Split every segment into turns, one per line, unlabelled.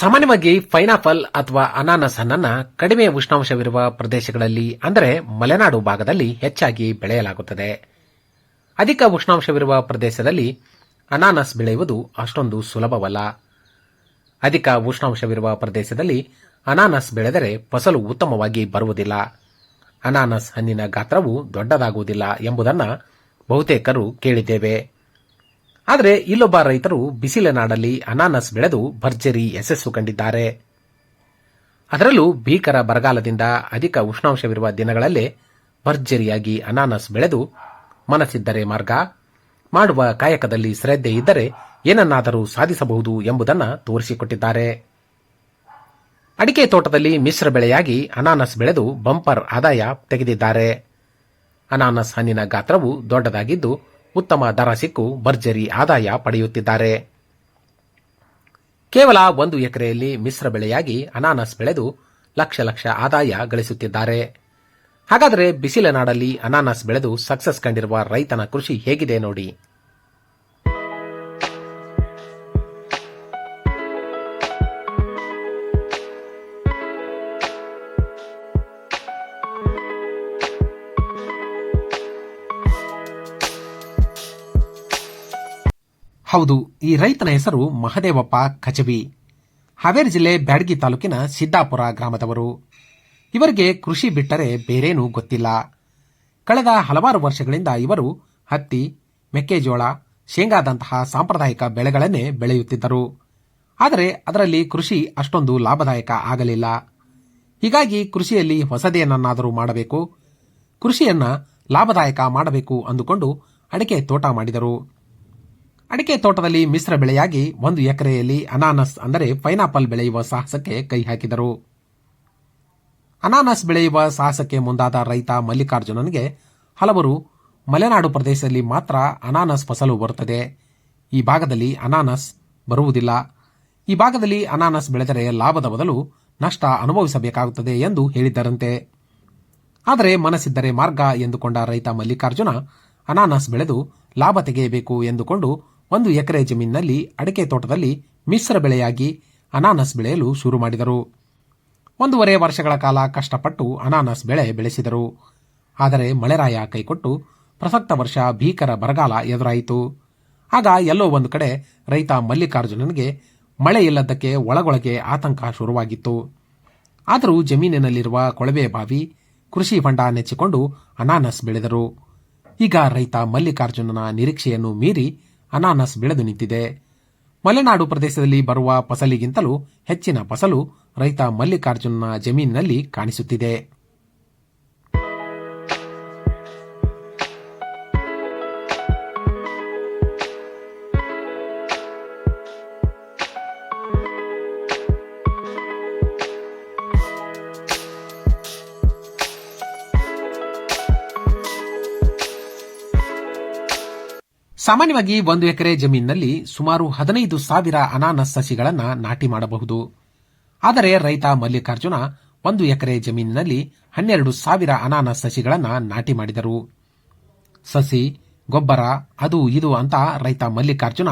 ಸಾಮಾನ್ಯವಾಗಿ ಪೈನಾಪಲ್ ಅಥವಾ ಅನಾನಸ್ ಹಣ್ಣನ್ನ ಕಡಿಮೆ ಉಷ್ಣಾಂಶವಿರುವ ಪ್ರದೇಶಗಳಲ್ಲಿ, ಅಂದರೆ ಮಲೆನಾಡು ಭಾಗದಲ್ಲಿ ಹೆಚ್ಚಾಗಿ ಬೆಳೆಯಲಾಗುತ್ತದೆ. ಅಧಿಕ ಉಷ್ಣಾಂಶವಿರುವ ಪ್ರದೇಶದಲ್ಲಿ ಅನಾನಸ್ ಬೆಳೆಯುವುದು ಅಷ್ಟೊಂದು ಸುಲಭವಲ್ಲ. ಅಧಿಕ ಉಷ್ಣಾಂಶವಿರುವ ಪ್ರದೇಶದಲ್ಲಿ ಅನಾನಸ್ ಬೆಳೆದರೆ ಫಸಲು ಉತ್ತಮವಾಗಿ ಬರುವುದಿಲ್ಲ. ಅನಾನಸ್ ಹಣ್ಣಿನ ಗಾತ್ರವು ದೊಡ್ಡದಾಗುವುದಿಲ್ಲ ಎಂಬುದನ್ನು ಬಹುತೇಕರು ಕೇಳಿದ್ದೇವೆ. ಆದರೆ ಇಲ್ಲೊಬ್ಬ ರೈತರು ಬಿಸಿಲ ನಾಡಲ್ಲಿ ಅನಾನಸ್ ಬೆಳೆದು ಭರ್ಜರಿ ಯಶಸ್ಸು ಕಂಡಿದ್ದಾರೆ. ಅದರಲ್ಲೂ ಭೀಕರ ಬರಗಾಲದಿಂದ ಅಧಿಕ ಉಷ್ಣಾಂಶವಿರುವ ದಿನಗಳಲ್ಲೇ ಭರ್ಜರಿಯಾಗಿ ಅನಾನಸ್ ಬೆಳೆದು ಮನಸ್ಸಿದ್ದರೆ ಮಾರ್ಗ. ಮಾಡುವ ಕಾಯಕದಲ್ಲಿ ಶ್ರದ್ಧೆ ಇದ್ದರೆ ಏನನ್ನಾದರೂ ಸಾಧಿಸಬಹುದು ಎಂಬುದನ್ನು ತೋರಿಸಿಕೊಟ್ಟಿದ್ದಾರೆ. ಅಡಿಕೆ ತೋಟದಲ್ಲಿ ಮಿಶ್ರ ಬೆಳೆಯಾಗಿ ಅನಾನಸ್ ಬೆಳೆದು ಬಂಪರ್ ಆದಾಯ ತೆಗೆದಿದ್ದಾರೆ. ಅನಾನಸ್ ಹಣ್ಣಿನ ಗಾತ್ರವು ದೊಡ್ಡದಾಗಿದ್ದು ಉತ್ತಮ ದರ ಸಿಕ್ಕು ಭರ್ಜರಿ ಆದಾಯ ಪಡೆಯುತ್ತಿದ್ದಾರೆ. ಕೇವಲ ಒಂದು ಎಕರೆಯಲ್ಲಿ ಮಿಶ್ರ ಬೆಳೆಯಾಗಿ ಅನಾನಸ್ ಬೆಳೆದು ಲಕ್ಷ ಲಕ್ಷ ಆದಾಯ ಗಳಿಸುತ್ತಿದ್ದಾರೆ. ಹಾಗಾದರೆ ಬಿಸಿಲ ನಾಡಲ್ಲಿ ಅನಾನಸ್ ಬೆಳೆದು ಸಕ್ಸಸ್ ಕಂಡಿರುವ ರೈತನ ಕೃಷಿ ಹೇಗಿದೆ ನೋಡಿ. ಹೌದು, ಈ ರೈತನ ಹೆಸರು ಮಹದೇವಪ್ಪ ಕಚಬಿ ಹಾವೇರಿ ಜಿಲ್ಲೆ ಬ್ಯಾಡಗಿ ತಾಲೂಕಿನ ಸಿದ್ದಾಪುರ ಗ್ರಾಮದವರು. ಇವರಿಗೆ ಕೃಷಿ ಬಿಟ್ಟರೆ ಬೇರೇನೂ ಗೊತ್ತಿಲ್ಲ. ಕಳೆದ ಹಲವಾರು ವರ್ಷಗಳಿಂದ ಇವರು ಹತ್ತಿ, ಮೆಕ್ಕೆಜೋಳ, ಶೇಂಗಾದಂತಹ ಸಾಂಪ್ರದಾಯಿಕ ಬೆಳೆಗಳನ್ನೇ ಬೆಳೆಯುತ್ತಿದ್ದರು. ಆದರೆ ಅದರಲ್ಲಿ ಕೃಷಿ ಅಷ್ಟೊಂದು ಲಾಭದಾಯಕ ಆಗಲಿಲ್ಲ. ಹೀಗಾಗಿ ಕೃಷಿಯಲ್ಲಿ ಹೊಸದೇನನ್ನಾದರೂ ಮಾಡಬೇಕು, ಕೃಷಿಯನ್ನ ಲಾಭದಾಯಕ ಮಾಡಬೇಕು ಅಂದುಕೊಂಡು ಅಡಿಕೆ ತೋಟ ಮಾಡಿದರು. ಅಡಿಕೆ ತೋಟದಲ್ಲಿ ಮಿಶ್ರ ಬೆಳೆಯಾಗಿ ಒಂದು ಎಕರೆಯಲ್ಲಿ ಅನಾನಸ್ ಅಂದರೆ ಪೈನಾಪಲ್ ಬೆಳೆಯುವ ಸಾಹಸಕ್ಕೆ ಕೈ ಹಾಕಿದರು. ಅನಾನಸ್ ಬೆಳೆಯುವ ಸಾಹಸಕ್ಕೆ ಮುಂದಾದ ರೈತ ಮಲ್ಲಿಕಾರ್ಜುನನಿಗೆ ಹಲವರು ಮಲೆನಾಡು ಪ್ರದೇಶದಲ್ಲಿ ಮಾತ್ರ ಅನಾನಸ್ ಫಸಲು ಬರುತ್ತದೆ. ಈ ಭಾಗದಲ್ಲಿ ಅನಾನಸ್ ಬರುವುದಿಲ್ಲ. ಈ ಭಾಗದಲ್ಲಿ ಅನಾನಸ್ ಬೆಳೆದರೆ ಲಾಭದ ಬದಲು ನಷ್ಟ ಅನುಭವಿಸಬೇಕಾಗುತ್ತದೆ ಎಂದು ಹೇಳಿದ್ದರಂತೆ. ಆದರೆ ಮನಸ್ಸಿದ್ದರೆ ಮಾರ್ಗ ಎಂದುಕೊಂಡ ರೈತ ಮಲ್ಲಿಕಾರ್ಜುನ ಅನಾನಸ್ ಬೆಳೆದು ಲಾಭ ತೆಗೆಯಬೇಕು ಎಂದುಕೊಂಡು ಒಂದು ಎಕರೆ ಜಮೀನಿನಲ್ಲಿ ಅಡಿಕೆ ತೋಟದಲ್ಲಿ ಮಿಶ್ರ ಬೆಳೆಯಾಗಿ ಅನಾನಸ್ ಬೆಳೆಯಲು ಶುರು ಮಾಡಿದರು. ಒಂದೂವರೆ ವರ್ಷಗಳ ಕಾಲ ಕಷ್ಟಪಟ್ಟು ಅನಾನಸ್ ಬೆಳೆ ಬೆಳೆಸಿದರು. ಆದರೆ ಮಳೆರಾಯ ಕೈಕೊಟ್ಟು ಪ್ರಸಕ್ತ ವರ್ಷ ಭೀಕರ ಬರಗಾಲ ಎದುರಾಯಿತು. ಆಗ ಎಲ್ಲೋ ಒಂದು ಕಡೆ ರೈತ ಮಲ್ಲಿಕಾರ್ಜುನನಿಗೆ ಮಳೆ ಇಲ್ಲದ್ದಕ್ಕೆ ಒಳಗೊಳಗೆ ಆತಂಕ ಶುರುವಾಗಿತ್ತು. ಆದರೂ ಜಮೀನಿನಲ್ಲಿರುವ ಕೊಳವೆ ಬಾವಿ, ಕೃಷಿ ಹೊಂಡ ನೆಚ್ಚಿಕೊಂಡು ಅನಾನಸ್ ಬೆಳೆದರು. ಈಗ ರೈತ ಮಲ್ಲಿಕಾರ್ಜುನನ ನಿರೀಕ್ಷೆಯನ್ನು ಮೀರಿ ಅನಾನಸ್ ಬೆಳೆದು ನಿಂತಿದೆ. ಮಲೆನಾಡು ಪ್ರದೇಶದಲ್ಲಿ ಬರುವ ಫಸಲಿಗಿಂತಲೂ ಹೆಚ್ಚಿನ ಫಸಲು ರೈತ ಮಲ್ಲಿಕಾರ್ಜುನನ ಜಮೀನಿನಲ್ಲಿ ಕಾಣಿಸುತ್ತಿದೆ. ಸಾಮಾನ್ಯವಾಗಿ ಒಂದು ಎಕರೆ ಜಮೀನಿನಲ್ಲಿ ಸುಮಾರು ಹದಿನೈದು ಸಾವಿರ ಅನಾನಸ್ ಸಸಿಗಳನ್ನು ನಾಟಿ ಮಾಡಬಹುದು. ಆದರೆ ರೈತ ಮಲ್ಲಿಕಾರ್ಜುನ ಒಂದು ಎಕರೆ ಜಮೀನಿನಲ್ಲಿ ಹನ್ನೆರಡು ಸಾವಿರ ಅನಾನಸ್ ಸಸಿಗಳನ್ನು ನಾಟಿ ಮಾಡಿದರು. ಸಸಿ, ಗೊಬ್ಬರ, ಅದು ಇದು ಅಂತ ರೈತ ಮಲ್ಲಿಕಾರ್ಜುನ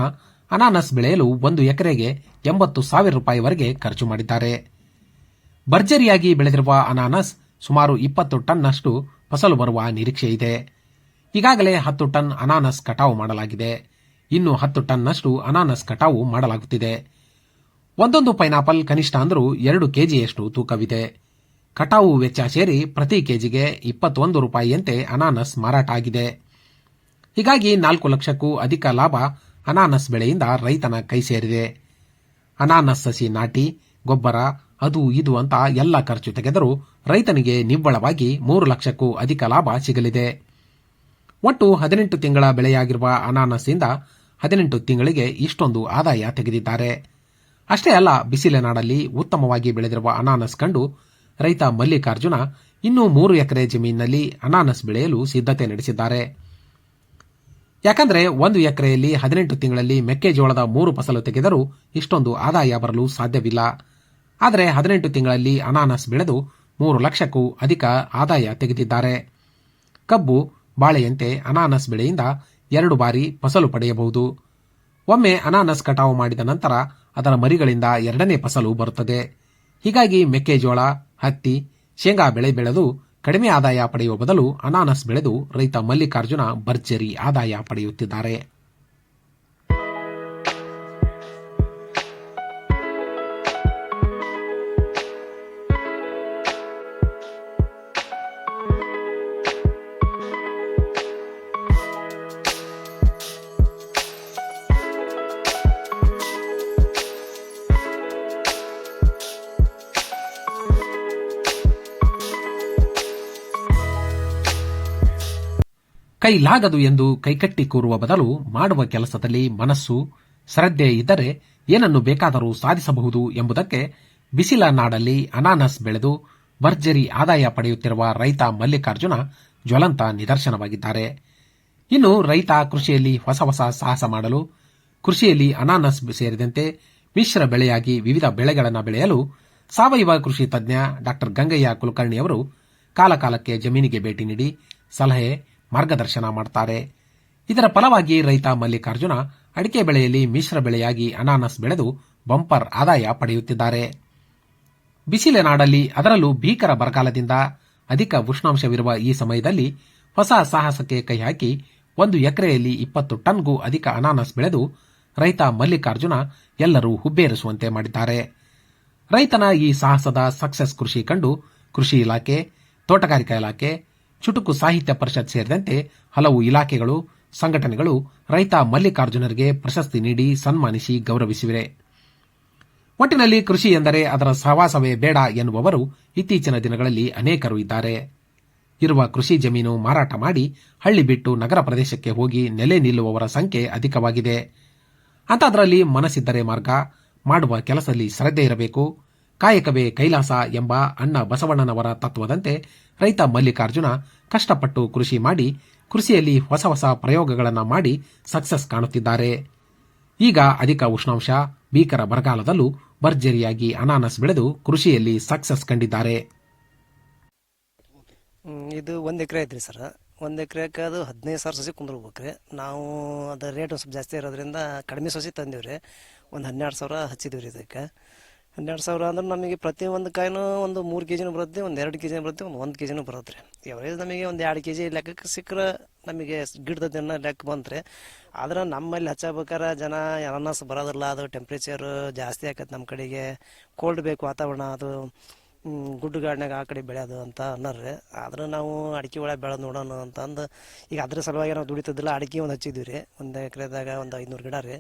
ಅನಾನಸ್ ಬೆಳೆಯಲು ಒಂದು ಎಕರೆಗೆ ಎಂಬತ್ತು ಸಾವಿರ ರೂಪಾಯಿವರೆಗೆ ಖರ್ಚು ಮಾಡಿದ್ದಾರೆ. ಭರ್ಜರಿಯಾಗಿ ಬೆಳೆದಿರುವ ಅನಾನಸ್ ಸುಮಾರು ಇಪ್ಪತ್ತು ಟನ್ನಷ್ಟು ಫಸಲು ಬರುವ ನಿರೀಕ್ಷೆ ಇದೆ ಈಗಾಗಲೇ ಹತ್ತು ಟನ್ ಅನಾನಸ್ ಕಟಾವು ಮಾಡಲಾಗಿದೆ. ಇನ್ನು ಹತ್ತು ಟನ್ನಷ್ಟು ಅನಾನಸ್ ಕಟಾವು ಮಾಡಲಾಗುತ್ತಿದೆ. ಒಂದೊಂದು ಪೈನಾಪಲ್ ಕನಿಷ್ಠ ಅಂದರೂ ಎರಡು ಕೆಜಿಯಷ್ಟು ತೂಕವಿದೆ. ಕಟಾವು ವೆಚ್ಚ ಸೇರಿ ಪ್ರತಿ ಕೆಜಿಗೆ ಇಪ್ಪತ್ತೊಂದು ರೂಪಾಯಿಯಂತೆ ಅನಾನಸ್ ಮಾರಾಟ ಆಗಿದೆ. ಹೀಗಾಗಿ ನಾಲ್ಕು ಲಕ್ಷಕ್ಕೂ ಅಧಿಕ ಲಾಭ ಅನಾನಸ್ ಬೆಳೆಯಿಂದ ರೈತನ ಕೈ ಸೇರಿದೆ. ಅನಾನಸ್ ಸಸಿ ನಾಟಿ, ಗೊಬ್ಬರ, ಅದು ಇದು ಅಂತ ಎಲ್ಲ ಖರ್ಚು ತೆಗೆದರೂ ರೈತನಿಗೆ ನಿವ್ವಳವಾಗಿ ಮೂರು ಲಕ್ಷಕ್ಕೂ ಅಧಿಕ ಲಾಭ ಸಿಗಲಿದೆ. ಒಟ್ಟು ಹದಿನೆಂಟು ತಿಂಗಳ ಬೆಳೆಯಾಗಿರುವ ಅನಾನಸ್ಸಿಂದ ಹದಿನೆಂಟು ತಿಂಗಳಿಗೆ ಇಷ್ಟೊಂದು ಆದಾಯ ತೆಗೆದಿದ್ದಾರೆ. ಅಷ್ಟೇ ಅಲ್ಲ ಬಿಸಿಲ ನಾಡಲ್ಲಿ ಉತ್ತಮವಾಗಿ ಬೆಳೆದಿರುವ ಅನಾನಸ್ ಕಂಡು ರೈತ ಮಲ್ಲಿಕಾರ್ಜುನ ಇನ್ನೂ ಮೂರು ಎಕರೆ ಜಮೀನಿನಲ್ಲಿ ಅನಾನಸ್ ಬೆಳೆಯಲು ಸಿದ್ಧತೆ ನಡೆಸಿದ್ದಾರೆ. ಯಾಕಂದ್ರೆ ಒಂದು ಎಕರೆಯಲ್ಲಿ ಹದಿನೆಂಟು ತಿಂಗಳಲ್ಲಿ ಮೆಕ್ಕೆಜೋಳದ ಮೂರು ಫಸಲು ತೆಗೆದರೂ ಇಷ್ಟೊಂದು ಆದಾಯ ಬರಲು ಸಾಧ್ಯವಿಲ್ಲ. ಆದರೆ ಹದಿನೆಂಟು ತಿಂಗಳಲ್ಲಿ ಅನಾನಸ್ ಬೆಳೆದು ಮೂರು ಲಕ್ಷಕ್ಕೂ ಅಧಿಕ ಆದಾಯ ತೆಗೆದಿದ್ದಾರೆ. ಕಬ್ಬು ಬಾಳೆಯಂತೆ ಅನಾನಸ್ ಬೆಳೆಯಿಂದ ಎರಡು ಬಾರಿ ಫಸಲು ಪಡೆಯಬಹುದು. ಒಮ್ಮೆ ಅನಾನಸ್ ಕಟಾವು ಮಾಡಿದ ನಂತರ ಅದರ ಮರಿಗಳಿಂದ ಎರಡನೇ ಫಸಲು ಬರುತ್ತದೆ. ಹೀಗಾಗಿ ಮೆಕ್ಕೆಜೋಳ, ಹತ್ತಿ, ಶೇಂಗಾ ಬೆಳೆ ಬೆಳೆದು ಕಡಿಮೆ ಆದಾಯ ಪಡೆಯುವ ಬದಲು ಅನಾನಸ್ ಬೆಳೆದು ರೈತ ಮಲ್ಲಿಕಾರ್ಜುನ ಭರ್ಜರಿ ಆದಾಯ ಪಡೆಯುತ್ತಿದ್ದಾರೆ. ಕೈಲಾಗದು ಎಂದು ಕೈಕಟ್ಟಿ ಕೂರುವ ಬದಲು ಮಾಡುವ ಕೆಲಸದಲ್ಲಿ ಮನಸ್ಸು, ಶ್ರದ್ಧೆ ಇದ್ದರೆ ಏನನ್ನು ಬೇಕಾದರೂ ಸಾಧಿಸಬಹುದು ಎಂಬುದಕ್ಕೆ ಬಿಸಿಲ ನಾಡಲ್ಲಿ ಅನಾನಸ್ ಬೆಳೆದು ಭರ್ಜರಿ ಆದಾಯ ಪಡೆಯುತ್ತಿರುವ ರೈತ ಮಲ್ಲಿಕಾರ್ಜುನ ಜ್ವಲಂತ ನಿದರ್ಶನವಾಗಿದ್ದಾರೆ. ಇನ್ನು ರೈತ ಕೃಷಿಯಲ್ಲಿ ಹೊಸ ಹೊಸ ಸಾಹಸ ಮಾಡಲು, ಕೃಷಿಯಲ್ಲಿ ಅನಾನಸ್ ಸೇರಿದಂತೆ ಮಿಶ್ರ ಬೆಳೆಯಾಗಿ ವಿವಿಧ ಬೆಳೆಗಳನ್ನು ಬೆಳೆಯಲು ಸಾವಯವ ಕೃಷಿ ತಜ್ಞ ಡಾಕ್ಟರ್ ಗಂಗಯ್ಯ ಕುಲಕರ್ಣಿಯವರು ಕಾಲಕಾಲಕ್ಕೆ ಜಮೀನಿಗೆ ಭೇಟಿ ನೀಡಿ ಸಲಹೆ ಮಾರ್ಗದರ್ಶನ ಮಾಡುತ್ತಾರೆ ಇದರ ಫಲವಾಗಿ ರೈತ ಮಲ್ಲಿಕಾರ್ಜುನ ಅಡಿಕೆ ಬೆಳೆಯಲ್ಲಿ ಮಿಶ್ರ ಬೆಳೆಯಾಗಿ ಅನಾನಸ್ ಬೆಳೆದು ಬಂಪರ್ ಆದಾಯ ಪಡೆಯುತ್ತಿದ್ದಾರೆ. ಬಿಸಿಲ ನಾಡಲ್ಲಿ ಅದರಲ್ಲೂ ಭೀಕರ ಬರಗಾಲದಿಂದ ಅಧಿಕ ಉಷ್ಣಾಂಶವಿರುವ ಈ ಸಮಯದಲ್ಲಿ ಹೊಸ ಸಾಹಸಕ್ಕೆ ಕೈ ಹಾಕಿ ಒಂದು ಎಕರೆಯಲ್ಲಿ ಇಪ್ಪತ್ತು ಟನ್ಗೂ ಅಧಿಕ ಅನಾನಸ್ ಬೆಳೆದು ರೈತ ಮಲ್ಲಿಕಾರ್ಜುನ ಎಲ್ಲರೂ ಹುಬ್ಬೇರಿಸುವಂತೆ ಮಾಡಿದ್ದಾರೆ. ರೈತನ ಈ ಸಾಹಸದ ಸಕ್ಸಸ್ ಕೃಷಿ ಕಂಡು ಕೃಷಿ ಇಲಾಖೆ, ತೋಟಗಾರಿಕಾ ಇಲಾಖೆ ಚುಟುಕು ಸಾಹಿತ್ಯ ಪರಿಷತ್ ಸೇರಿದಂತೆ ಹಲವು ಇಲಾಖೆಗಳು, ಸಂಘಟನೆಗಳು ರೈತ ಮಲ್ಲಿಕಾರ್ಜುನರಿಗೆ ಪ್ರಶಸ್ತಿ ನೀಡಿ ಸನ್ಮಾನಿಸಿ ಗೌರವಿಸಿವೆ. ಒಟ್ಟಿನಲ್ಲಿ ಕೃಷಿ ಎಂದರೆ ಅದರ ಸಹವಾಸವೇ ಬೇಡ ಎನ್ನುವವರು ಇತ್ತೀಚಿನ ದಿನಗಳಲ್ಲಿ ಅನೇಕರು ಇದ್ದಾರೆ. ಇರುವ ಕೃಷಿ ಜಮೀನು ಮಾರಾಟ ಮಾಡಿ ಹಳ್ಳಿ ಬಿಟ್ಟು ನಗರ ಪ್ರದೇಶಕ್ಕೆ ಹೋಗಿ ನೆಲೆ ನಿಲ್ಲುವವರ ಸಂಖ್ಯೆ ಅಧಿಕವಾಗಿದೆ. ಅಂಥದ್ರಲ್ಲಿ ಮನಸ್ಸಿದ್ದರೆ ಮಾರ್ಗ, ಮಾಡುವ ಕೆಲಸದಲ್ಲಿ ಶ್ರದ್ಧೆ ಇರಬೇಕು ಕಾಯಕವೇ ಕೈಲಾಸ ಎಂಬ ಅಣ್ಣ ಬಸವಣ್ಣನವರ ತತ್ವದಂತೆ ರೈತ ಮಲ್ಲಿಕಾರ್ಜುನ ಕಷ್ಟಪಟ್ಟು ಕೃಷಿ ಮಾಡಿ ಕೃಷಿಯಲ್ಲಿ ಹೊಸ ಹೊಸ ಪ್ರಯೋಗಗಳನ್ನು ಮಾಡಿ ಸಕ್ಸಸ್ ಕಾಣುತ್ತಿದ್ದಾರೆ. ಈಗ ಅಧಿಕ ಉಷ್ಣಾಂಶ, ಭೀಕರ ಬರಗಾಲದಲ್ಲೂ ಭರ್ಜರಿಯಾಗಿ ಅನಾನಸ್ ಬೆಳೆದು ಕೃಷಿಯಲ್ಲಿ ಸಕ್ಸಸ್ ಕಂಡಿದ್ದಾರೆ.
ಇದು ಒಂದು ಎಕರೆ ಐತ್ರಿ ಸರ್. ಒಂದು ಎಕರೆಗೆ ಅದು ಹದಿನೈದು ಸಾವಿರ ಸಸಿ ಕುಂದ್ರಬೇಕ್ರಿ. ನಾವು ಅದರ ರೇಟ್ ಸ್ವಲ್ಪ ಜಾಸ್ತಿ ಇರೋದ್ರಿಂದ ಕಡಿಮೆ ಸಸಿ ತಂದೀವಿ ಒಂದು ಹನ್ನೆರಡು ಸಾವಿರ ಹಚ್ಚಿದೀವಿ ರೀ ಇದಕ್ಕೆ. ಹನ್ನೆರಡು ಸಾವಿರ ಅಂದ್ರೆ ನಮಗೆ ಪ್ರತಿ ಒಂದು ಕಾಯಿನೂ ಒಂದು ಮೂರು ಕೆ ಜಿನೂ ಬರುತ್ತೆ, ಒಂದು ಎರಡು ಕೆ ಜಿನೂ ಬರುತ್ತೆ, ಒಂದು ಒಂದು ಕೆ ಜಿನೂ ಬರುತ್ತೆ ರೀ. ಎವರೇಜ್ ನಮಗೆ ಒಂದು ಎರಡು ಕೆ ಜಿ ಲೆಕ್ಕಕ್ಕೆ ಸಿಕ್ಕರೆ ನಮಗೆ ಗಿಡದ ದಿನ ಲೆಕ್ಕ ಬಂತ್ರಿ. ಆದ್ರೆ ನಮ್ಮಲ್ಲಿ ಹಚ್ಚಬೇಕಾರೆ ಜನ ಅನಾನಸ್ ಬರೋದಿಲ್ಲ, ಅದು ಟೆಂಪ್ರೇಚರ್ ಜಾಸ್ತಿ ಆಕೈತೆ ನಮ್ಮ ಕಡೆಗೆ. ಕೋಲ್ಡ್ ಬೇಕು ವಾತಾವರಣ, ಅದು ಗುಡ್ಡಗಾಡ್ನಾಗ ಆ ಕಡೆ ಬೆಳೆಯೋದು ಅಂತ ಅನ್ನೋರ್ರಿ ಆದ್ರೆ ನಾವು ಅಡಿಕೆ ಒಳಗೆ ಬೆಳೆದು ನೋಡೋಣ ಅಂತ ಅಂದು ಈಗ ಅದ್ರ ಸಲುವಾಗಿ ನಾವು ದುಡಿತಿದ್ದಿಲ್ಲ, ಅಡಿಕೆ ಒಂದು ಹಚ್ಚಿದ್ವಿ ರೀ. ಒಂದು ಎಕರೆದಾಗ ಒಂದು ಐನೂರು ಗಿಡ ರೀ.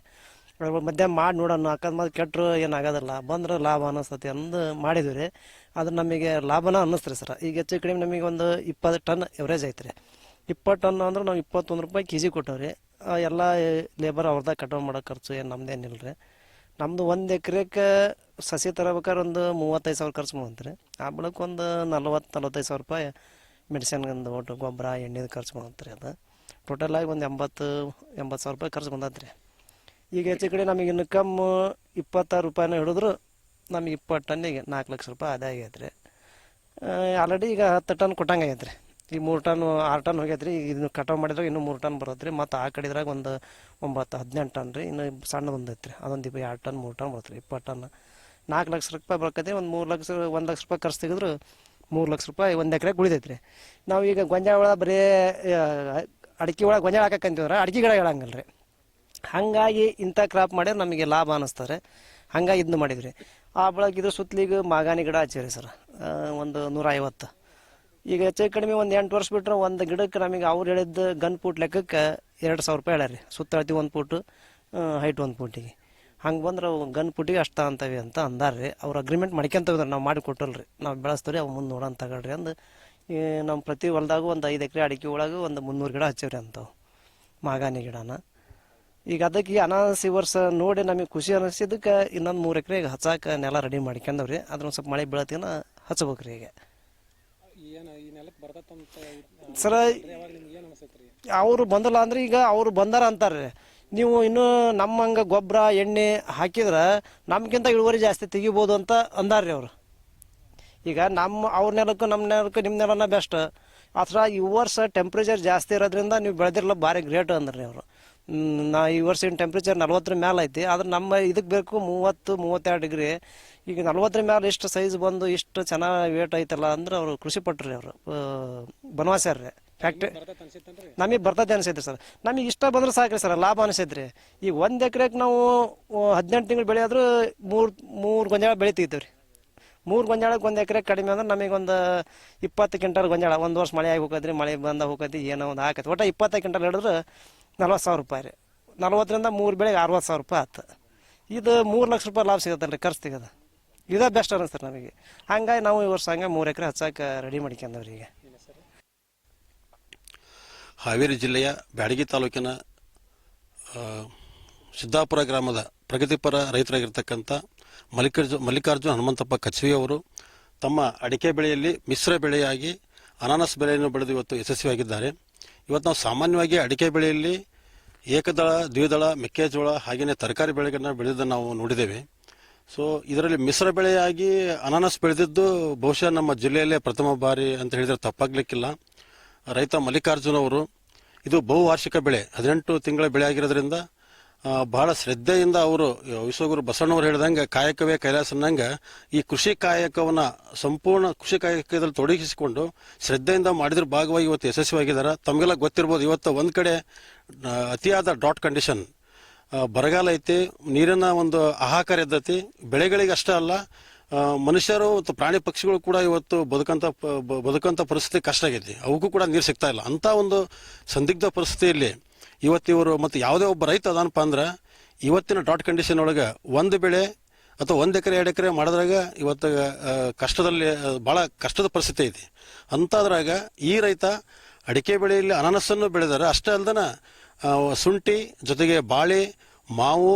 ಅದ್ರೊಳಗೆ ಮಧ್ಯ ಮಾಡಿ ನೋಡೋಣ. ಅಕಸ್ಮಾತ್ ಕೆಟ್ಟರು ಏನಾಗೋದಿಲ್ಲ ಬಂದ್ರೆ ಲಾಭ ಅನ್ನಿಸ್ತತಿ ಅಂದು ಮಾಡಿದ್ವಿ ರೀ. ಅದು ನಮಗೆ ಲಾಭನ ಅನ್ನಿಸ್ತ್ರಿ ಸರ್. ಈಗ ಹೆಚ್ಚು ಕಡಿಮೆ ನಮಗೆ ಒಂದು ಇಪ್ಪತ್ತು ಟನ್ ಎವರೇಜ್ ಐತ್ರಿ ಇಪ್ಪತ್ತು ಟನ್ ಅಂದ್ರೆ ನಾವು ಇಪ್ಪತ್ತೊಂದು ರೂಪಾಯಿ ಕೆ ಜಿ ಕೊಟ್ಟವ್ರಿ ಎಲ್ಲ ಲೇಬರ್ ಅವ್ರದ್ದ ಕಟಾವು ಮಾಡೋ ಖರ್ಚು ಏನು ನಮ್ದೇನಿಲ್ಲ ರೀ. ನಮ್ಮದು ಒಂದು ಎಕ್ರೆಗೆ ಸಸಿ ತರಬೇಕಾದ್ರೆ ಒಂದು ಮೂವತ್ತೈದು ಸಾವಿರ ಖರ್ಚು ಮಾಡಂತ್ರಿ ಆ ಬಳಿಕ ಒಂದು ನಲ್ವತ್ತು, ನಲ್ವತ್ತೈದು ಸಾವಿರ ರೂಪಾಯಿ ಮೆಡಿಸಿನ್ಗಂದು ಒಟ್ಟು ಗೊಬ್ಬರ, ಎಣ್ಣೆದು ಖರ್ಚು ಮಾಡಂತ್ರಿ ಅದು. ಟೋಟಲ್ ಆಗಿ ಒಂದು ಎಂಬತ್ತು ಎಂಬತ್ತು ಸಾವಿರ ರೂಪಾಯಿ ಖರ್ಚು ಬಂದತ್ರಿ ಈಗ ಹೆಚ್ಚು ಕಡೆ ನಮಗೆ ಇನ್ಕಮ್ ಇಪ್ಪತ್ತಾರು ರೂಪಾಯಿನ ಹಿಡಿದ್ರು ನಮಗೆ ಇಪ್ಪತ್ತು ಟನ್ನಿಗೆ ನಾಲ್ಕು ಲಕ್ಷ ರೂಪಾಯಿ ಆದಾಯ ಆಗೈತೆ ರೀ ಆಲ್ರೆಡಿ ಈಗ ಹತ್ತು ಟನ್ ಕೊಟ್ಟಂಗೆ ಆಗೈತೆ ರೀ ಈಗ ಮೂರು ಟನ್, ಆರು ಟನ್ ಹೋಗೈತೆ ರೀ ಈಗ ಇದನ್ನು ಕಟಾವು ಮಾಡಿದ್ರೆ ಇನ್ನೂ ಮೂರು ಟನ್ ಬರುತ್ತೆ ರೀ ಮತ್ತು ಆ ಕಡೆದ್ರಾಗ ಒಂದು ಒಂಬತ್ತು, ಹದಿನೆಂಟು ಟನ್ ರೀ. ಇನ್ನು ಸಣ್ಣದೊಂದು ಐತೆ ರೀ ಅದೊಂದು ಇಪ್ಪ ಎರಡು ಟನ್, ಮೂರು ಟನ್ ಬರುತ್ತೆ ರೀ ಇಪ್ಪತ್ತು ಟನ್. ನಾಲ್ಕು ಲಕ್ಷ ರೂಪಾಯಿ ಬರ್ತೈತೆ ಒಂದು ಮೂರು ಲಕ್ಷ, ಒಂದು ಲಕ್ಷ ರೂಪಾಯಿ ಖರ್ಚು ತೆಗೆದ್ರು ಮೂರು ಲಕ್ಷ ರೂಪಾಯಿ ಒಂದು ಎಕರೆಗೆ ಉಳಿದೈತೆ ರೀ ನಾವು ಈಗ ಗೊಂಜಾಳ ಬರೀ ಅಡಿಕೆ ಒಳಗೆ ಗೊಂಜಾಳ ಹಾಕಕ್ಕಂತೀವ್ರೆ ಅಡಿಕೆ ಗಿಡ ಹೇಳಂಗಿಲ್ಲ ರೀ ಹಾಗಾಗಿ ಇಂಥ ಕ್ರಾಪ್ ಮಾಡಿದ್ರೆ ನಮಗೆ ಲಾಭ ಅನ್ನಿಸ್ತಾರೆ. ಹಂಗಾಗಿ ಇದನ್ನ ಮಾಡಿದ್ರಿ. ಆ ಬೆಳಗಿದ್ರೆ ಸುತ್ತಲಿಗೆ ಮಾಗಾನಿ ಗಿಡ ಹಚ್ಚಿರಿ ಸರ್. ಒಂದು ನೂರ ಐವತ್ತು ಈಗ ಹೆಚ್ಚು ಕಡಿಮೆ ಒಂದು ಎಂಟು ವರ್ಷ ಬಿಟ್ಟರೆ ಒಂದು ಗಿಡಕ್ಕೆ ನಮಗೆ ಅವ್ರು ಹೇಳಿದ್ದ ಗನ್ ಪೂಟ್ ಲೆಕ್ಕಕ್ಕೆ ಎರಡು ಸಾವಿರ ರೂಪಾಯಿ ಹೇಳ್ಯಾರಿ ಸುತ್ತಳತಿ ಒಂದು ಪೂಟು ಹೈಟ್ ಒಂದು ಪೂಟಿಗೆ ಹಂಗೆ ಬಂದ್ರೆ ಗನ್ ಪುಟ್ಟಿಗೆ ಅಷ್ಟ ಅಂತವಿ ಅಂತ ಅಂದಾರ್ರಿ. ಅವ್ರು ಅಗ್ರಿಮೆಂಟ್ ಮಾಡ್ಕೊಂತ ನಾವು ಮಾಡಿ ಕೊಟ್ಟಲ್ರಿ. ನಾವು ಬೆಳೆಸ್ತೀವಿ ಅವು ಮುಂದೆ ನೋಡೋಣ ತಗೊಳ್ರಿ ಅಂದು. ಈ ನಮ್ಮ ಪ್ರತಿ ಹೊಲ್ದಾಗೂ ಒಂದು ಐದು ಎಕರೆ ಅಡಿಕೆ ಒಳಗೆ ಒಂದು ಮುನ್ನೂರು ಗಿಡ ಹಚ್ಚೇವ್ರಿ ಅಂತವು ಮಾಗಾನಿ ಗಿಡನ. ಈಗ ಅದಕ್ಕೆ ಈ ಅನಾನಸ್ ಈ ವರ್ಷ ನೋಡಿ ನಮಗೆ ಖುಷಿ ಅನಿಸಿದ್ದಕ್ಕೆ ಇನ್ನೊಂದು ಮೂರು ಎಕರೆಗೆ ಹಚ್ಚಾಕ ನೆಲ ರೆಡಿ ಮಾಡ್ಕೊಂಡವ್ರಿ. ಅದ್ರ ಸ್ವಲ್ಪ ಮಳೆ ಬೀಳತ್ತಿನ ರೀ ಈಗ. ಸರ ಅವರು ಬಂದಲ್ಲ ಅಂದ್ರೆ ಈಗ ಅವರು ಬಂದಾರ ಅಂತಾರೆ ನೀವು ಇನ್ನೂ ನಮ್ಮಂಗ ಗೊಬ್ಬರ ಎಣ್ಣೆ ಹಾಕಿದ್ರೆ ನಮ್ಗಿಂತ ಇಳುವರಿ ಜಾಸ್ತಿ ತೆಗಿಬೋದು ಅಂತ ಅಂದಾರ್ರಿ ಅವರು. ಈಗ ನಮ್ಮ ಅವ್ರ ನೆಲಕ್ಕೂ ನಮ್ಮ ನೆಲಕ್ಕೂ ನಿಮ್ಮ ನೆಲನ ಬೆಸ್ಟ್. ಅಥವಾ ಈ ವರ್ಷ ಟೆಂಪ್ರೇಚರ್ ಜಾಸ್ತಿ ಇರೋದ್ರಿಂದ ನೀವು ಬೆಳೆದಿರಲ್ಲ ಭಾರಿ ಗ್ರೇಟ್ ಅಂದ್ರಿ ಅವರು. ನಾ ಈ ವರ್ಷ ಟೆಂಪ್ರೇಚರ್ ನಲ್ವತ್ತರ ಮೇಲೆ ಐತಿ ಆದ್ರೆ ನಮ್ಮ ಇದಕ್ಕೆ ಬೇಕು ಮೂವತ್ತು ಮೂವತ್ತೆರಡು ಡಿಗ್ರಿ. ಈಗ ನಲ್ವತ್ತರ ಮೇಲೆ ಇಷ್ಟು ಸೈಜ್ ಬಂದು ಇಷ್ಟು ಚೆನ್ನಾಗಿ ವೇಟ್ ಐತಲ್ಲ ಅಂದ್ರೆ ಅವರು ಕೃಷಿ ಪಟ್ರಿ ಅವರು ಬನವಾಸ್ಯಾರ್ರಿ ಫ್ಯಾಕ್ಟ್ರಿ ನಮಗೆ ಬರ್ತದೆ ಅನಿಸೈತ್ರಿ ಸರ್. ನಮಗೆ ಇಷ್ಟ ಬಂದ್ರೆ ಸಾಕ್ರಿ ಸರ್ ಲಾಭ ಅನಿಸೈತ್ರಿ. ಈಗ ಒಂದು ಎಕರೆಗೆ ನಾವು ಹದಿನೆಂಟು ತಿಂಗಳು ಬೆಳೆಯಾದ್ರೂ ಮೂರು ಮೂರು ಗೊಂಜಾಳ ಬೆಳಿತೀವಿ ರೀ ಮೂರು ಗೊಂಜಾಳಕ್ಕೆ ಒಂದು ಎಕರೆ ಕಡಿಮೆ ಅಂದ್ರೆ ನಮಗೆ ಒಂದು ಇಪ್ಪತ್ತು ಕ್ವಿಂಟಲ್ ಗೊಂಜಾಳ ಒಂದು ವರ್ಷ ಮಳೆ ಆಗಿ ಹೋಗತ್ರಿ ಮಳೆ ಬಂದ ಹೋಗತಿ ಏನೋ ಒಂದು ಹಾಕತ್ತೆ ಒಟ್ಟು ಇಪ್ಪತ್ತು ಕ್ವಿಂಟಲ್ ಹಿಡಿದ್ರೆ ನಲ್ವತ್ತು ಸಾವಿರ ರೂಪಾಯಿ ರೀ. ನಲ್ವತ್ತರಿಂದ ಮೂರು ಬೆಳೆಗೆ ಅರವತ್ತು ಸಾವಿರ ರೂಪಾಯಿ ಆಯ್ತು ಇದು ಮೂರು ಲಕ್ಷ ರೂಪಾಯಿ ಲಾಭ ಸಿಗತ್ತಲ್ಲ ರೀ ಖರ್ಚು ತೆಗೆದು. ಇದೇ ಬೆಸ್ಟ್ ಅನಿಸ್ತಾರೆ ನಮಗೆ. ಹಂಗಾಗಿ ನಾವು ಈ ವರ್ಷ ಹಂಗೆ ಮೂರು ಎಕರೆ ಹಚ್ಚಕ್ಕೆ ರೆಡಿ ಮಾಡ್ಕೊಂಡವ್ರಿ ಈಗ.
ಹಾವೇರಿ ಜಿಲ್ಲೆಯ ಬ್ಯಾಡಗಿ ತಾಲೂಕಿನ ಸಿದ್ದಾಪುರ ಗ್ರಾಮದ ಪ್ರಗತಿಪರ ರೈತರಾಗಿರ್ತಕ್ಕಂಥ ಮಲ್ಲಿಕಾರ್ಜುನ್ ಮಲ್ಲಿಕಾರ್ಜುನ್ ಹನುಮಂತಪ್ಪ ಕಚ್ವಿ ಅವರು ತಮ್ಮ ಅಡಿಕೆ ಬೆಳೆಯಲ್ಲಿ ಮಿಶ್ರ ಬೆಳೆಯಾಗಿ ಅನಾನಸ್ ಬೆಳೆಯನ್ನು ಬೆಳೆದು ಇವತ್ತು ಯಶಸ್ವಿಯಾಗಿದ್ದಾರೆ. ಇವತ್ತು ನಾವು ಸಾಮಾನ್ಯವಾಗಿ ಅಡಿಕೆ ಬೆಳೆಯಲ್ಲಿ ಏಕದಳ, ದ್ವಿದಳ, ಮೆಕ್ಕೆಜೋಳ ಹಾಗೆಯೇ ತರಕಾರಿ ಬೆಳೆಗಳನ್ನ ಬೆಳೆದನ್ನು ನಾವು ನೋಡಿದ್ದೇವೆ. ಸೊ ಇದರಲ್ಲಿ ಮಿಶ್ರ ಬೆಳೆಯಾಗಿ ಅನಾನಸ್ ಬೆಳೆದಿದ್ದು ಬಹುಶಃ ನಮ್ಮ ಜಿಲ್ಲೆಯಲ್ಲೇ ಪ್ರಥಮ ಬಾರಿ ಅಂತ ಹೇಳಿದರೆ ತಪ್ಪಾಗಲಿಕ್ಕಿಲ್ಲ. ರೈತ ಮಲ್ಲಿಕಾರ್ಜುನ ಅವರು, ಇದು ಬಹುವಾರ್ಷಿಕ ಬೆಳೆ, ಹದಿನೆಂಟು ತಿಂಗಳ ಬೆಳೆ ಆಗಿರೋದ್ರಿಂದ ಬಹಳ ಶ್ರದ್ಧೆಯಿಂದ ಅವರು ವಿಶ್ವಗುರು ಬಸವಣ್ಣವರು ಹೇಳಿದಂಗೆ ಕಾಯಕವೇ ಕೈಲಾಸ ಅನ್ನಂಗೆ ಈ ಕೃಷಿ ಕಾಯಕವನ್ನು ಸಂಪೂರ್ಣ ಕೃಷಿ ಕಾಯಕದಲ್ಲಿ ತೊಡಗಿಸಿಕೊಂಡು ಶ್ರದ್ಧೆಯಿಂದ ಮಾಡಿದ್ರ ಭಾಗವಾಗಿ ಇವತ್ತು ಯಶಸ್ವಿಯಾಗಿದ್ದಾರೆ. ತಮಗೆಲ್ಲ ಗೊತ್ತಿರ್ಬೋದು, ಇವತ್ತು ಒಂದು ಕಡೆ ಅತಿಯಾದ ಡಾಟ್ ಕಂಡೀಷನ್ ಬರಗಾಲ ಐತಿ, ನೀರಿನ ಒಂದು ಆಹಾಕಾರ ಎದ್ದತಿ, ಬೆಳೆಗಳಿಗೆ ಅಷ್ಟೇ ಅಲ್ಲ ಮನುಷ್ಯರು ಮತ್ತು ಪ್ರಾಣಿ ಪಕ್ಷಿಗಳು ಕೂಡ ಇವತ್ತು ಬದುಕಂತ ಬದುಕಂತ ಪರಿಸ್ಥಿತಿ ಕಷ್ಟ ಆಗೈತಿ. ಅವಕ್ಕೂ ಕೂಡ ನೀರು ಸಿಗ್ತಾ ಇಲ್ಲ. ಅಂತ ಒಂದು ಸಂದಿಗ್ಧ ಪರಿಸ್ಥಿತಿಯಲ್ಲಿ ಇವತ್ತು ಇವರು ಮತ್ತು ಯಾವುದೇ ಒಬ್ಬ ರೈತ ಅದಾನಪ್ಪ ಅಂದ್ರೆ ಇವತ್ತಿನ ಡಾಟ್ ಕಂಡೀಷನ್ ಒಳಗೆ ಒಂದು ಬೆಳೆ ಅಥವಾ ಒಂದು ಎಕರೆ, ಎರಡು ಎಕರೆ ಮಾಡಿದ್ರಾಗ ಇವತ್ತು ಕಷ್ಟದಲ್ಲಿ ಭಾಳ ಕಷ್ಟದ ಪರಿಸ್ಥಿತಿ ಐತಿ. ಅಂಥದ್ರಾಗ ಈ ರೈತ ಅಡಿಕೆ ಬೆಳೆಯಲ್ಲಿ ಅನಾನಸನ್ನು ಬೆಳೆದಾರೆ ಅಷ್ಟೇ ಅಲ್ದನ ಶುಂಠಿ ಜೊತೆಗೆ ಬಾಳೆ, ಮಾವು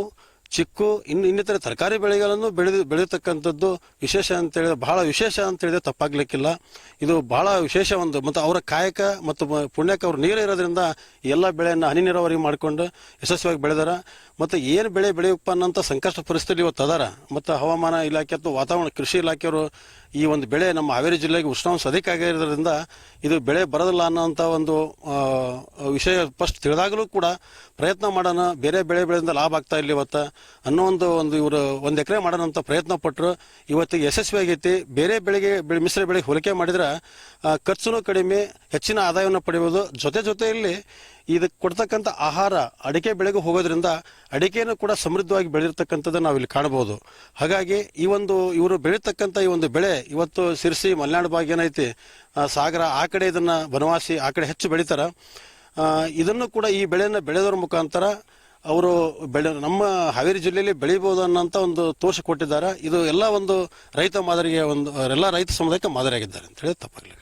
ಚಿಕ್ಕು, ಇನ್ನು ಇನ್ನಿತರ ತರಕಾರಿ ಬೆಳೆಗಳನ್ನು ಬೆಳೆದು, ಬೆಳೆಯತಕ್ಕಂಥದ್ದು ವಿಶೇಷ ಅಂತ ಹೇಳಿದ್ರೆ ಬಹಳ ವಿಶೇಷ ಅಂತ ಹೇಳಿದ್ರೆ ತಪ್ಪಾಗ್ಲಿಕ್ಕಿಲ್ಲ. ಇದು ಬಹಳ ವಿಶೇಷ ಒಂದು, ಮತ್ತು ಅವರ ಕಾಯಕ ಮತ್ತು ಪುಣ್ಯಕ್ಕೆ ಅವ್ರ ನೀರು ಇರೋದ್ರಿಂದ ಎಲ್ಲ ಬೆಳೆಯನ್ನು ಹನಿ ನೀರಾವರಿ ಮಾಡಿಕೊಂಡು ಯಶಸ್ವಿಯಾಗಿ ಬೆಳೆದಾರ. ಮತ್ತು ಏನು ಬೆಳೆ ಬೆಳೆಯಪ್ಪ ಅನ್ನೋಂಥ ಸಂಕಷ್ಟ ಪರಿಸ್ಥಿತಿ ಇವತ್ತು ಅದಾರ. ಮತ್ತು ಹವಾಮಾನ ಇಲಾಖೆ ಅಥವಾ ವಾತಾವರಣ ಕೃಷಿ ಇಲಾಖೆಯವರು ಈ ಒಂದು ಬೆಳೆ ನಮ್ಮ ಹಾವೇರಿ ಜಿಲ್ಲೆಗೆ ಉಷ್ಣಾಂಶ ಅಧಿಕ ಆಗಿರೋದ್ರಿಂದ ಇದು ಬೆಳೆ ಬರೋದಿಲ್ಲ ಅನ್ನೋಂಥ ಒಂದು ವಿಷಯ ಫಸ್ಟ್ ತಿಳಿದಾಗಲೂ ಕೂಡ ಪ್ರಯತ್ನ ಮಾಡೋಣ. ಬೇರೆ ಬೆಳೆ ಬೆಳೆಯಿಂದ ಲಾಭ ಆಗ್ತಾ ಇಲ್ಲ ಇವತ್ತು ಅನ್ನೋ ಒಂದು ಒಂದು ಇವರು ಒಂದು ಎಕರೆ ಮಾಡೋಣ ಅಂತ ಪ್ರಯತ್ನ ಪಟ್ಟರು ಇವತ್ತಿಗೆ ಯಶಸ್ವಿ ಆಗೈತಿ. ಬೇರೆ ಬೆಳೆಗೆ, ಬೆಳೆ, ಮಿಶ್ರ ಬೆಳೆಗೆ ಹೋಲಿಕೆ ಮಾಡಿದ್ರೆ ಖರ್ಚು ಕಡಿಮೆ, ಹೆಚ್ಚಿನ ಆದಾಯವನ್ನು ಪಡೆಯುವುದು ಜೊತೆ ಜೊತೆಯಲ್ಲಿ ಇದಕ್ಕೆ ಕೊಡ್ತಕ್ಕಂಥ ಆಹಾರ ಅಡಿಕೆ ಬೆಳೆಗೆ ಹೋಗೋದ್ರಿಂದ ಅಡಿಕೆಯನ್ನು ಕೂಡ ಸಮೃದ್ಧವಾಗಿ ಬೆಳೆದಿರ್ತಕ್ಕಂಥದ್ದು ನಾವು ಇಲ್ಲಿ ಕಾಣಬಹುದು. ಹಾಗಾಗಿ ಈ ಒಂದು, ಇವರು ಬೆಳೀತಕ್ಕಂಥ ಈ ಒಂದು ಬೆಳೆ ಇವತ್ತು ಸಿರ್ಸಿ ಮಲೆನಾಡು ಭಾಗ ಏನೈತಿ ಸಾಗರ, ಆ ಕಡೆ ಇದನ್ನ ಬನವಾಸಿ ಆ ಕಡೆ ಹೆಚ್ಚು ಬೆಳೀತಾರೆ. ಇದನ್ನು ಕೂಡ ಈ ಬೆಳೆಯನ್ನು ಬೆಳೆಯೋದ್ರ ಮುಖಾಂತರ ಅವರು ಬೆಳೆ, ನಮ್ಮ ಹಾವೇರಿ ಜಿಲ್ಲೆಯಲ್ಲಿ ಬೆಳಿಬಹುದು ಅನ್ನೋಂಥ ಒಂದು ತೋಷ ಕೊಟ್ಟಿದ್ದಾರೆ. ಇದು ಎಲ್ಲ ಒಂದು ರೈತ ಮಾದರಿಗೆ ಒಂದು, ಎಲ್ಲ ರೈತ ಸಮುದಾಯಕ್ಕೆ ಮಾದರಿಯಾಗಿದ್ದಾರೆ ಅಂತ ಹೇಳಿ ತಪ್ಪಾಗಲಿಲ್ಲ